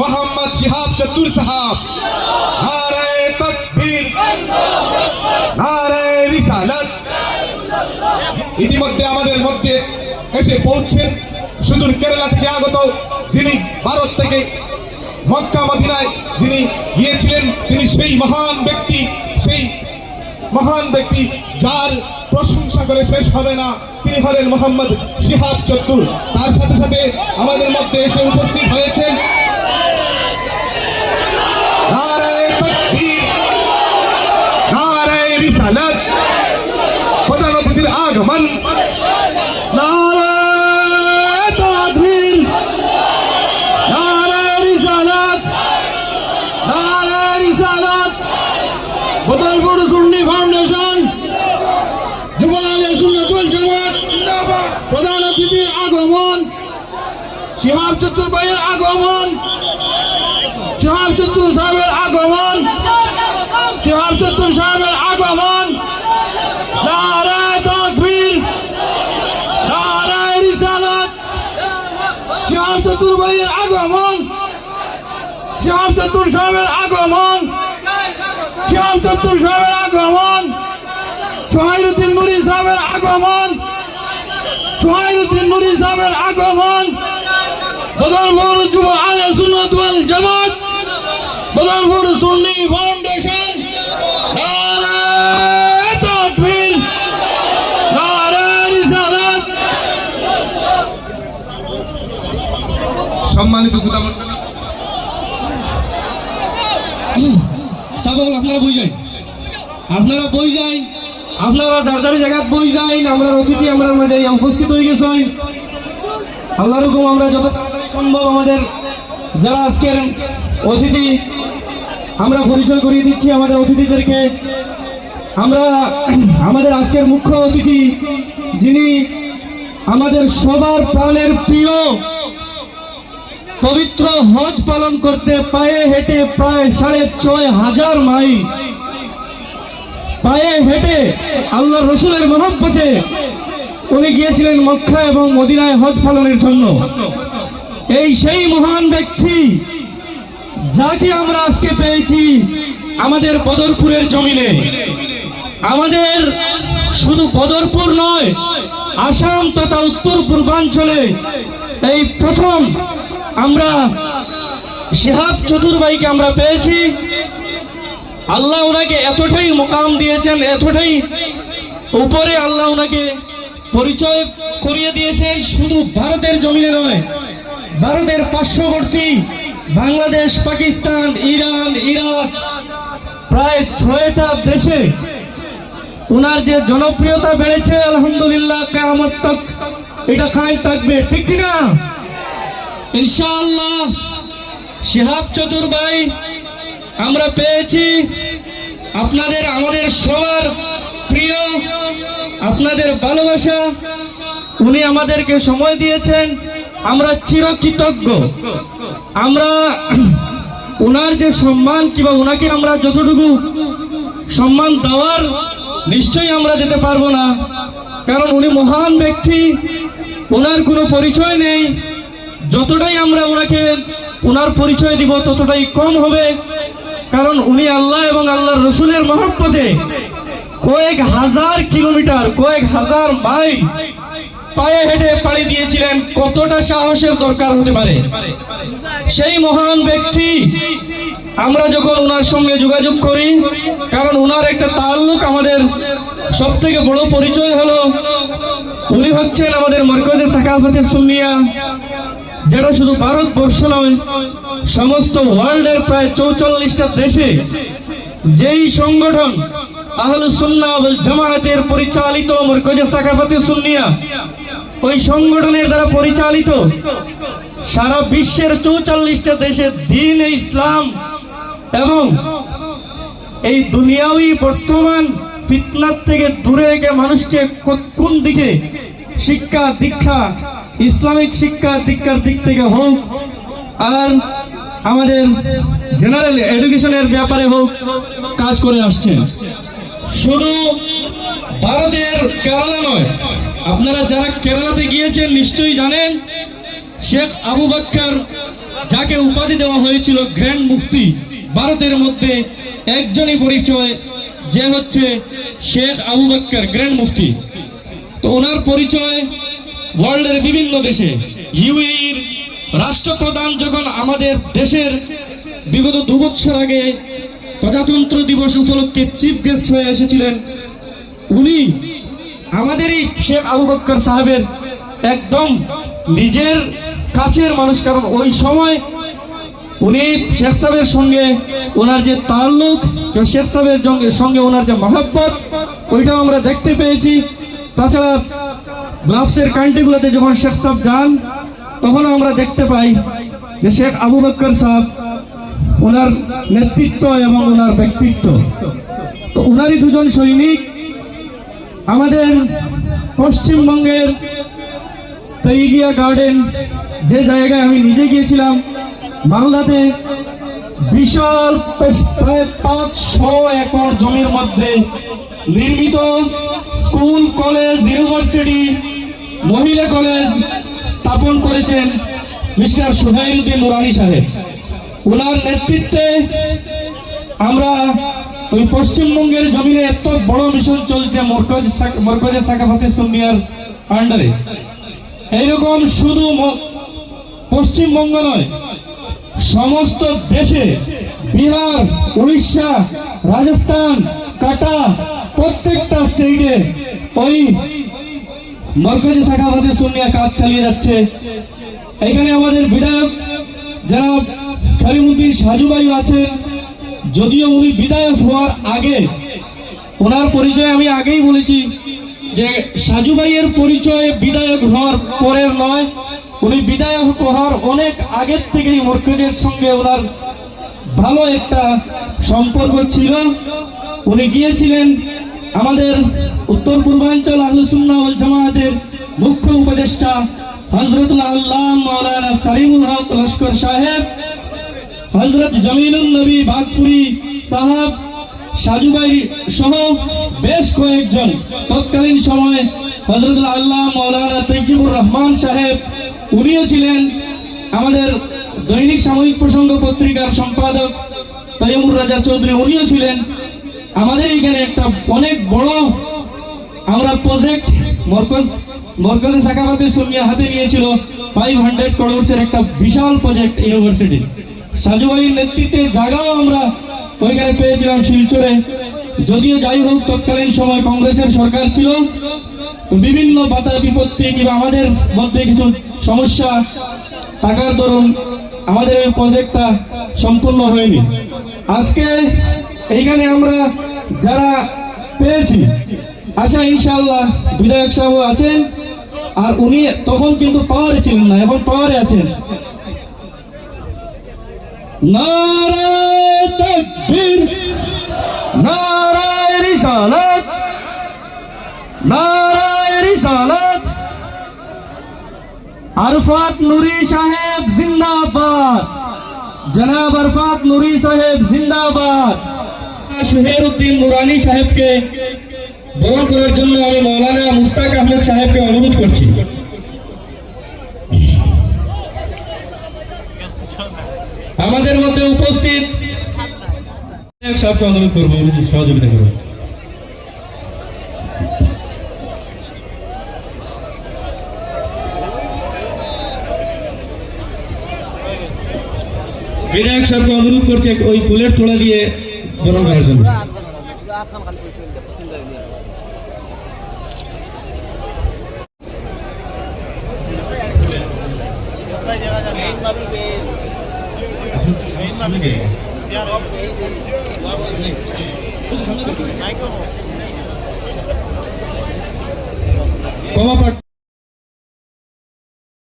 মোহাম্মদ শিহাব চতুর সাহাব। নারায় তকবীর। নারায় রিসালাত। ইতিমধ্যে আমাদের মধ্যে এসে পৌঁছেন সুদূর কেরালা থেকে আগত যিনি ভারত থেকে মক্কা, মদিনায় যিনি গিয়েছিলেন, তিনি সেই মহান ব্যক্তি, সেই মহান ব্যক্তি যার প্রশংসা করে শেষ হবে না। তিনি হলেন মোহাম্মদ শিহাব চত্তুর তার সাথে সাথে আমাদের মধ্যে এসে উপস্থিত হয়েছেন আলে সুন্নাতুল জামাত প্রধান অতিথির আগমন শিহাব চতুর্ভাইয়ের আগমন শিহাব চতুর সাহেবের আগমন শিহাব চতুর্ভাইয়ের আগমন শিহাব চতুর সাহেবের আগমন শিহাব চতুর সাহেবের আগমন সোহাইরুদ্দিন নুরি সাহেবের আগমন সোহাইরুদ্দিন নুরি সাহেবের আগমন বদলপুর সম্মানিত শ্রোতা সকল আপনারা বই যাই। আপনারা বই যাই, আপনারা যার যার জায়গা বই যাই আমরা অতিথি আমরা মাঝে উপস্থিত হয়ে গেছেন আল্লাহর হুকুম, আমরা যত সম্ভব আমাদের, যারা আজকের অতিথি, আমরা পরিচয় করিয়ে দিচ্ছি আমাদের অতিথিদেরকে। আমরা আমাদের আজকের মুখ্য অতিথি, যিনি আমাদের সবার প্রাণের প্রিয় পবিত্র হজ পালন করতে পায়ে হেঁটে প্রায় সাড়ে ছয় হাজার মাইল। পায়ে হেঁটে আল্লাহ রসুলের মহব্বতে উনি গিয়েছিলেন মক্কা এবং মদিনায় হজ পালনের জন্য। এই সেই মহান ব্যক্তি যাকে আমরা আজকে পেয়েছি আমাদের বদরপুরের জমিনে। আমাদের শুধু বদরপুর নয়, আসাম তথা উত্তর পূর্বাঞ্চলে এই প্রথম আমরা শিহাব চতুর্বাইকে আমরা পেয়েছি। আল্লাহ ওনাকে এতটাই মোকাম দিয়েছেন, এতটাই উপরে আল্লাহ ওনাকে পরিচয় করিয়ে দিয়েছেন, শুধু ভারতের জমিনে নয়, ভারতের পার্শ্ববর্তী বাংলাদেশ, পাকিস্তান, ইরান, ইরাক, প্রায় ছয়টা দেশে ওনার যে জনপ্রিয়তা বেড়েছে, আলহামদুলিল্লাহ কেমন এটা কায় থাকবে। ঠিক না ইনশাআল্লাহ, শিহাব চতুর্ভাই, আমরা পেয়েছি। আপনাদের, আমাদের সবার প্রিয়, আপনাদের ভালোবাসা, উনি আমাদেরকে সময় দিয়েছেন। আমরা চিরকৃতজ্ঞ। আমরা ওনার যে সম্মান, কিংবা ওনাকে আমরা যতটুকু সম্মান দেওয়ার, নিশ্চয়ই আমরা দিতে পারব না। কারণ উনি মহান ব্যক্তি ওনার কোনো পরিচয় নেই। যতটাই আমরা ওনাকে ওনার পরিচয় দিব, ততটাই কম হবে। কারণ উনি আল্লাহ এবং আল্লাহর রসুলের মহব্বতে কয়েক হাজার কিলোমিটার, কয়েক হাজার মাইল পায়ে হেঁটে পাড়ি দিয়েছিলেন। কতটা সাহসের দরকার হতে পারে? সেই মহান ব্যক্তি, আমরা যখন ওনার সঙ্গে যোগাযোগ করি, কারণ ওনার একটা তাল্লুক আমাদের সব থেকে বড় পরিচয় হলো, উনি হচ্ছেন আমাদের মরকজে সাকাফতের সুন্নিয়া। যেটা শুধু ভারতবর্ষ নয়, সমস্ত ওয়ার্ল্ডের প্রায় চৌচল্লিশটা দেশে যেই সংগঠন আহলু সুন্নাহ ওয়াল জামায়াতের পরিচালিত মরকজে সাকাফতের সুন্নিয়া, ওই সংগঠনের দ্বারা পরিচালিত সারা বিশ্বের চৌচল্লিশটা দেশে দিন ইসলাম এবং এই দুনিয়াবি বর্তমান ফিতনার থেকে দূরে রেখে মানুষকে কোন দিকে শিক্ষা, দীক্ষা ইসলামিক শিক্ষা দীক্ষার দিক থেকে হোক, আর আমাদের জেনারেল এডুকেশনের ব্যাপারে হোক, কাজ করে আসছেন শুধু ভারতের কেরালা নয়, আপনারা যারা কেরালাতে গিয়েছেন নিশ্চয়ই জানেন, শেখ আবু বাক্কার যাকে উপাধি দেওয়া হয়েছিল গ্র্যান্ড মুফতি, ভারতের মধ্যে একজনই পরিচয়, যে হচ্ছে শেখ আবু বাক্কার, গ্র্যান্ড মুফতি। তো ওনার পরিচয় ওয়ার্ল্ডের বিভিন্ন দেশে ইউএইর রাষ্ট্রপ্রধান যখন আমাদের দেশের বিগত দু বছর আগে প্রজাতন্ত্র দিবস উপলক্ষে চিফ গেস্ট হয়ে এসেছিলেন, উনি আমাদেরই শেখ আবু বক্কর সাহেবের একদম নিজের কাছের মানুষ। কারণ ওই সময় উনি শেখ সাহেবের সঙ্গে ওনার যে তাল্লুক শেখ সাহেবের সঙ্গে ওনার যে মহাব্বত, ওইটাও আমরা দেখতে পেয়েছি। তাছাড়া গ্লাভসের কান্ট্রিগুলোতে যখন শেখ সাহেব যান তখন আমরা দেখতে পাই যে শেখ আবু বক্কর সাহেব ওনার নেতৃত্ব এবং ওনার ব্যক্তিত্ব। তো ওনারই দুজন সৈনিক আমাদের পশ্চিমবঙ্গের তৈগিয়া গার্ডেন, যে জায়গায় আমি নিজে গিয়েছিলাম, বাংলাতে বিশাল প্রায় পাঁচশো একর জমির মধ্যে নির্মিত স্কুল, কলেজ, ইউনিভার্সিটি মহিলা কলেজ স্থাপন করেছেন মিস্টার সুহাইলুদ্দিন নুরানি সাহেব। ওনার নেতৃত্বে আমরা ওই পশ্চিমবঙ্গের জমিনে এত বড় মিশন চলছে মরকজ সাক- মরকজে সাকাফাতে সুন্নিয়ার আন্ডারে এইরকম শুধু পশ্চিমবঙ্গ নয়, সমস্ত দেশে বিহার, উড়িষ্যা, রাজস্থান, কাটা প্রত্যেকটা স্টেটে ওই মরকজি শাখাবাদী সুনিয়া কাজ চালিয়ে যাচ্ছে। এখানে আমাদের বিধায়ক যারা করিমুদ্দিন সাজুবাই আছেন। যদিও উনি বিধায়ক হওয়ার আগে ওনার পরিচয় আমি আগেই বলেছি যে সাজুবাইয়ের পরিচয় বিধায়ক হওয়ার পরের নয়, উনি বিধায়ক হওয়ার অনেক আগের থেকেই মরকজের সঙ্গে ওনার ভালো একটা সম্পর্ক ছিল। উনি গিয়েছিলেন আমাদের উত্তর পূর্বাঞ্চল ওয়াল জামায়াতের মুখ্য উপদেষ্টা হজরতুল আল্লাহ মৌলানা সালিমুল হক লস্কর সাহেব হজরত জমিনুল নবী বাগপুরি সাহাব, সাজুবাই সহ বেশ কয়েকজন। তৎকালীন সময় হজরত আল্লাহ মৌলানা তৈজিবুর রহমান সাহেব, উনিও ছিলেন আমাদের দৈনিক সাময়িক প্রসঙ্গ পত্রিকার সম্পাদক তৈমুর রাজা চৌধুরী, উনিও ছিলেন। আমাদের এখানে একটা অনেক বড় আমরা প্রজেক্ট মরকজ, মরকজে সাকাবাতে সুমিয়া হাতে নিয়েছিল ফাইভ হান্ড্রেড করোড়সের একটা বিশাল প্রজেক্ট ইউনিভার্সিটি সাজুবাইয়ের নেতৃত্বে জায়গাও আমরা ওইখানে পেয়েছিলাম শিলচরে। যদিও যাই হোক, তৎকালীন সময় কংগ্রেসের সরকার ছিল। তো বিভিন্ন বাধা বিপত্তি কিংবা আমাদের মধ্যে কিছু সমস্যা টাকার দরুন আমাদের ওই প্রজেক্টটা সম্পূর্ণ হয়নি। আজকে এইখানে আমরা যারা পেয়েছি আচ্ছা ইনশাআল্লাহ, বিধায়ক সাহেব আছেন। আর উনি তখন কিন্তু পাওয়ারে ছিলেন না, এখন পাওয়ারে আছেন। আরফাত নুরি সাহেব জিন্দাবাদ। জনাব আরফাত নুরি সাহেব জিন্দাবাদ। শুহের উদ্দিন নুরানি সাহেবকে বরণ করার জন্য আমি মৌলানা মুস্তাক আহমেদ সাহেবকে অনুরোধ করছি। আমাদের মধ্যে উপস্থিত অনুরোধ করব সহযোগিতা করবেন। বিধায়ক সাহেবকে অনুরোধ করছে, ওই ফুলের তোলা দিয়ে করার জন্য আখাম খালি কইছিলেন যে পছন্দ হয়নি আর। কমা পাঠ